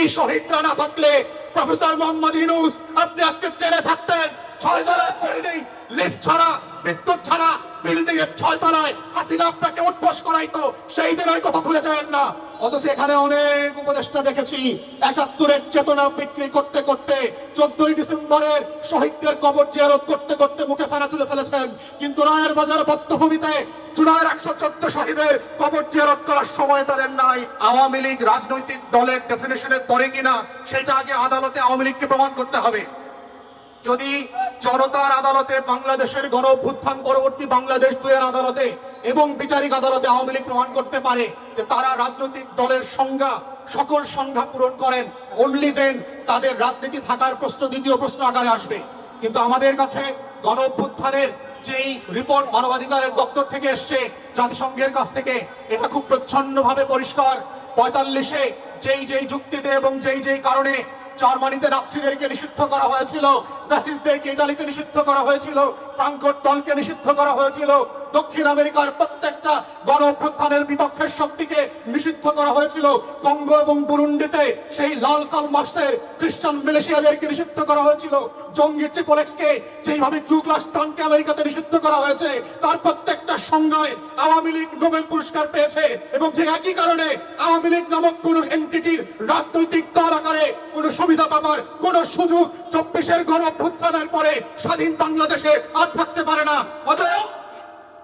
এই শহীদরা না থাকলে প্রফেসর মোহাম্মদ ইউনুস, আপনি আজকে চেনে থাকতেন। ছয় তলার বিল্ডিং লিফট ছাড়া, বিদ্যুৎ ছাড়া বিল্ডিং এর ছয় তলায় হাসিনা আপনাকে উঠবস করাইতো। সেই দিনের কথা ভুলে যাবেন না। অথচ এখানে অনেক উপদেষ্টা দেখেছি, একাত্তরের চেতনা বিক্রি করতে করতে, চোদ্দই ডিসেম্বরের শহীদদের কবর জিয়ারত করতে করতে মুখে ফেনা তুলে ফেলেছেন। কিন্তু রায়ের বাজার বদ্ধভূমিতে জুলাইয়ের একশো চোদ্দ শহীদের কবর জিয়ারত করার সময় তাদের নাই। আওয়ামী লীগ রাজনৈতিক দলের ডেফিনেশনের পরে কিনা, সেটা আগে আদালতে আওয়ামী লীগকে প্রমাণ করতে হবে। যদি জনতার আদালতে বাংলাদেশের গণ অভ্যুত্থান পরবর্তী বাংলাদেশ দুয়ের আদালতে এবং বিচারিক আদালতে আওয়ামী লীগ প্রমাণ করতে পারে যে তারা রাজনৈতিক দলের সংজ্ঞা, সকল সংজ্ঞা পূরণ করেন। অনলি দেন তাদের রাজনীতি থাকার প্রশ্ন, দ্বিতীয় প্রশ্ন আকারে আসবে। কিন্তু আমাদের কাছে গণ অভ্যুত্থানের যেই রিপোর্ট মানবাধিকারের দপ্তর থেকে এসছে, জাতিসংঘের কাছ থেকে, এটা খুব প্রচ্ছন্নভাবে পরিষ্কার। পঁয়তাল্লিশে যেই যেই যুক্তিতে এবং যেই যেই কারণে জার্মানিতে নাৎসিদেরকে নিষিদ্ধ করা হয়েছিল ফ্যাসিস্টদেরকে ইটালিতে নিষিদ্ধ করা হয়েছিল, ফ্রাঙ্কফুর্ট দলকে নিষিদ্ধ করা হয়েছিল দক্ষিণ আমেরিকার প্রত্যেকটা গণ অভ্যুত্থানের বিপক্ষের শক্তিকে নিষিদ্ধ করা হয়েছিল। কঙ্গো এবং বুরুন্ডিতে সেই লাল কাল মার্সের খ্রিস্টান মিলেশিয়াদেরকে নিষিদ্ধ করা হয়েছিল। জঙ্গি ট্রিপলেক্সকে যেইভাবে ক্লু ক্লাস টনকে আমেরিকাতে নিষিদ্ধ করা হয়েছে, তার প্রত্যেকটা সংজ্ঞায় আওয়ামী লীগ নোবেল পুরস্কার পেয়েছে এবং ঠিক একই কারণে আওয়ামী লীগ নামক কোন এন্টিটির রাজনৈতিক দল আকারে কোন সুবিধা পাবার কোন সুযোগ চব্বিশের গণ অভ্যুত্থানের পরে স্বাধীন বাংলাদেশে আর থাকতে পারে না। অতএব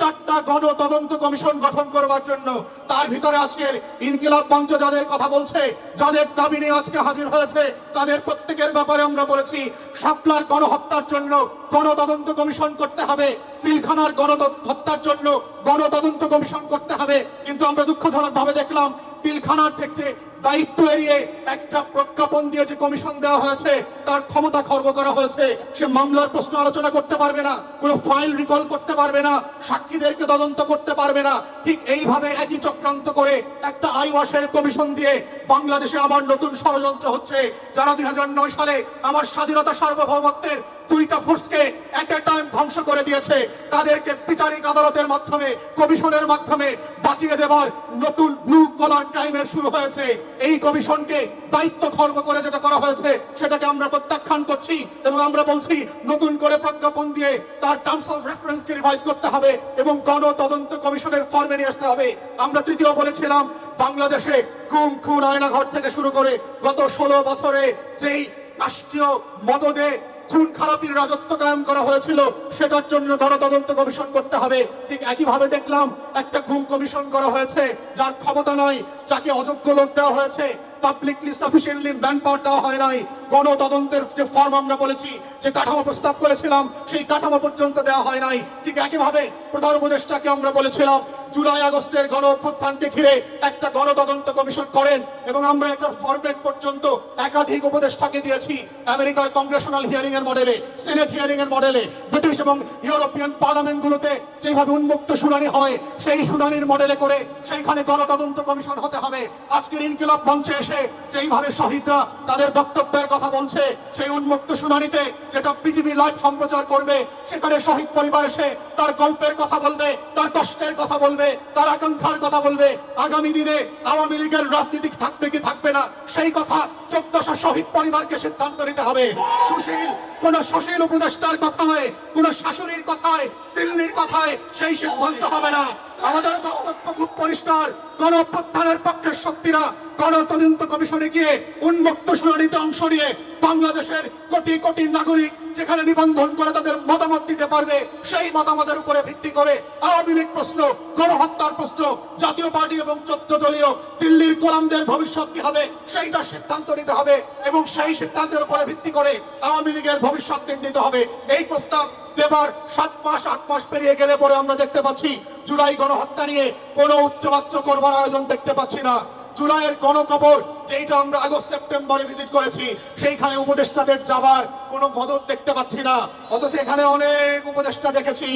চারটা গণ তদন্ত কমিশন গঠন করবার জন্য। তার ভিতরে আজকের ইনকিলাব মঞ্চ যাদের কথা বলছে, যাদের দাবি নিয়ে আজকে হাজির হয়েছে, তাদের প্রত্যেকের ব্যাপারে আমরা বলেছি, শাপলার গণহত্যার জন্য গণতদন্ত কমিশন করতে হবে, পিলখানার গণ হত্যার জন্য গণতদন্ত কমিশন করতে হবে। কিন্তু আমরা দুঃখজনক ভাবে দেখলাম পিলখানার থেকে দায়িত্ব এড়িয়ে একটা প্রজ্ঞাপন দিয়ে যে কমিশন দেওয়া হয়েছে, তার ক্ষমতা খর্ব করা হয়েছে, সে মামলার প্রশ্ন আলোচনা করতে পারবে না, কোনো ফাইল রিকল করতে পারবে না, সাক্ষীদেরকে তদন্ত করতে পারবে না। ঠিক এইভাবে একই চক্রান্ত করে একটা আইওয়াসের কমিশন দিয়ে বাংলাদেশে আবার নতুন ষড়যন্ত্র হচ্ছে, যারা দুই হাজার নয় সালে আমার স্বাধীনতা সার্বভৌমত্বের দুইটা ফোর্সকে এট এ টাইম ধ্বংস করে দিয়েছে। তাদেরকে বিচারিক আদালতের মাধ্যমে, কমিশনের মাধ্যমে বাঁচিয়ে দেওয়ার নতুন ব্লু কলার টাইমের শুরু হয়েছে। এই কমিশনকে দায়িত্ব খর্ব করে যেটা করা হয়েছে, সেটাকে আমরা প্রত্যাখ্যান করছি এবং আমরা বলছি, নতুন করে প্রজ্ঞাপন দিয়ে তার টার্মস অফ রেফারেন্সকে রিভাইজ করতে হবে এবং গণ তদন্ত কমিশনের ফর্মে নিয়ে আসতে হবে। আমরা তৃতীয় বলেছিলাম, বাংলাদেশে গুম, খুন, আয়নাঘর থেকে শুরু করে গত ষোলো বছরে যেই রাষ্ট্রীয় মদদে খুন খারাপির রাজত্ব কায়েম করা হয়েছিল, সেটার জন্য গণতদন্ত কমিশন করতে হবে। ঠিক একইভাবে দেখলাম, একটা ঘুম কমিশন করা হয়েছে, যার ক্ষমতা নয় যাকে অযোগ্য লোক দেওয়া হয়েছে পাবলিকলি সাফিসিয়েন্টলি ম্যান পাওয়ার দেওয়া হয় নাই। গণতদন্তের যে ফর্ম আমরা বলেছি, যে কাঠামো প্রস্তাব করেছিলাম, সেই কাঠামো পর্যন্ত দেওয়া হয় নাই। ঠিক একইভাবে প্রধান উপদেষ্টাকে আমরা বলেছিলাম জুলাই আগস্টের গণ অভ্যুত্থানকে ঘিরে একটা গণতদন্ত কমিশন করেন এবং আমরা একটা ফরম্যাট পর্যন্ত একাধিক উপদেষ্টাকে দিয়েছি। আমেরিকার কংগ্রেশনাল হিয়ারিং এর মডেলে সিনেট হিয়ারিং এর মডেলে ব্রিটিশ এবং ইউরোপিয়ান পার্লামেন্ট গুলোতে যেভাবে উন্মুক্ত শুনানি হয়, সেই শুনানির মডেলে করে সেইখানে গণতদন্ত কমিশন হতে হবে। আজকের ইনকিলাব মঞ্চে এসে যেইভাবে শহীদরা তাদের বক্তব্যের কথা বলছে, সেই উন্মুক্ত শুনানিতে যেটা পৃথিবী লাইভ সম্প্রচার করবে, সেখানে শহীদ পরিবার এসে তার গল্পের কথা বলবে, তার কষ্টের কথা বলবে তার আকাঙ্ক্ষার কথা বলবে, আগামী দিনে আওয়ামী লীগের রাজনীতি থাকবে কি থাকবে না, সেই কথা চোদ্দশো শহীদ পরিবারকে সিদ্ধান্ত নিতে হবে। সুশীল, কোন সুশীল উপদেষ্টার কথায়, কোন শাশুড়ির কথায়, দিল্লির কথায় সেই সিদ্ধান্ত হবে না। আমাদের বক্তব্য খুব পরিষ্কার। গণ অভ্যুত্থানের পক্ষের শক্তিরা গণ তদন্ত কমিশনে গিয়ে উন্মুক্ত শুনানিতে অংশ নিয়ে বাংলাদেশের কোটি কোটি নাগরিক যেখানে নিবন্ধন করে তাদের মতামত দিতে পারবে, সেই মতামতের উপরে ভিত্তি করে আওয়ামী লীগ প্রশ্ন, গণহত্যার প্রশ্ন, জাতীয় পার্টি এবং চোদ্দ দলীয় দিল্লির গোলামদের ভবিষ্যৎ কি হবে, সেইটা সিদ্ধান্ত নিতে হবে এবং সেই সিদ্ধান্তের উপরে ভিত্তি করে আওয়ামী লীগের ভবিষ্যৎ নির্ণীত হবে। এই প্রস্তাব এবার সাত মাস, আট মাস পেরিয়ে গেলে পরে আমরা দেখতে পাচ্ছি, জুলাই গণহত্যা নিয়ে কোনো উচ্চবাচ্য করবার আয়োজন দেখতে পাচ্ছি না। জুলাইয়ের গণকবর যেটা আমরা আগস্ট, সেপ্টেম্বরে ভিজিট করেছি, সেইখানে উপদেষ্টাদের যাবার কোনো মদত দেখতে পাচ্ছি না। অথচ এখানে অনেক উপদেষ্টা দেখেছি,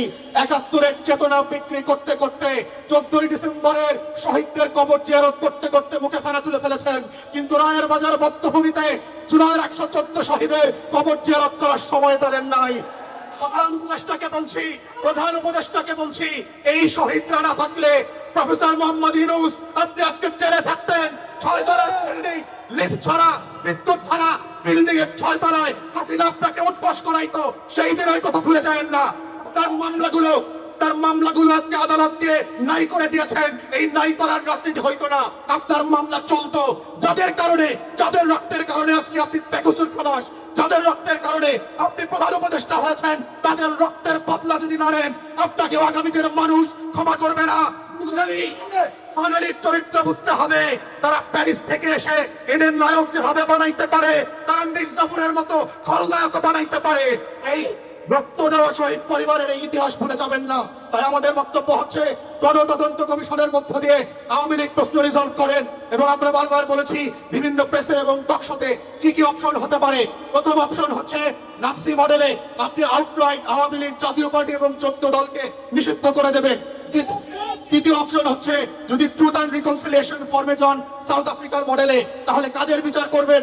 একাত্তরের চেতনা বিক্রি করতে করতে চোদ্দই ডিসেম্বরের শহীদদের কবর জিয়ারত করতে করতে মুখে ফেনা তুলে ফেলেছেন। কিন্তু রায়ের বাজার বদ্ধভূমিতে জুলাইয়ের একশো চোদ্দ শহীদের কবর জিয়ারত করার সময় তাদের নাই। প্রধান উপদেষ্টাকে বলছি, প্রধান উপদেষ্টাকে বলছি, এই শহীদরা না থাকলে প্রফেসর মোহাম্মদ ইউনুস, আপনি আজকে জেলে থাকতেন। ছয় তলার বিল্ডিং লিফট ছাড়া, বিদ্যুৎ ছাড়া, বিল্ডিং এর ছয় তলায় হাসিনা আপনাকে উৎপস করাইতো। সেই দিনের কথা ভুলে যায় না। তার মামলাগুলো তার মামলাগুলো আজকে আদালত দিয়ে নাই করে দিয়েছেন। এই নাই করার রাজনীতি হইতো না। আপনার মামলা চলতো। যাদের কারণে, যাদের রক্তের কারণে আজকে আপনি বেকসুর খলাস যাদের রক্তের কারণে আপনি প্রধান উপদেষ্টা হয়েছেন, তাদের রক্তের বদলা যদি না নেন আপনাকে আগামী দিনের মানুষ ক্ষমা করবে না। বাঙালির চরিত্র বুঝতে হবে। তারা প্যারিস থেকে এসে এদের নায়ক যেভাবে বানাইতে পারে, তারা মির্জাফরের মতো খলনায়ক বানাইতে পারে। এই রক্ত দেওয়া শহীদ পরিবারের এই ইতিহাস ভুলে যাবেন না। তাই আমাদের বক্তব্য হচ্ছে, গণতদন্ত কমিশনের মধ্য দিয়ে আওয়ামী লীগ প্রশ্ন রিজলভ করেন। এবং আমরা বারবার বলেছি, বিভিন্ন প্রেসে এবং টকশোতে কি কি অপশন হতে পারে? প্রথম অপশন হচ্ছে নাপসি মডেলে আপনি আউটলাইন আওয়ামী লীগ জাতীয় পার্টি এবং চোদ্দ দলকে নিষিদ্ধ করে দেবেন। তৃতীয় অপশন হচ্ছে যদি ট্রুথ অ্যান্ড রিকনসিলিয়েশন ফর্মে যান সাউথ আফ্রিকার মডেলে তাহলে কাদের বিচার করবেন?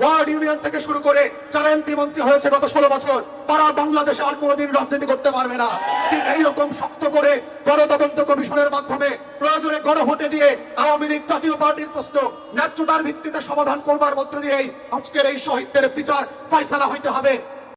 ওয়ার্ড ইউনিয়ন থেকে শুরু করে যারা এমপি মন্ত্রী হয়েছে গত ষোলো বছর, তারা বাংলাদেশে আর কোনোদিন রাজনীতি করতে পারবে না। ঠিক এইরকম শক্ত করে গণতদন্ত কমিশনের মাধ্যমে প্রয়োজনে গণভোটে দিয়ে আওয়ামী লীগ জাতীয় পার্টির প্রশ্ন ন্যায্যতার ভিত্তিতে সমাধান করবার মধ্য দিয়েই আজকের এই শহীদদের বিচার ফয়সালা হইতে হবে।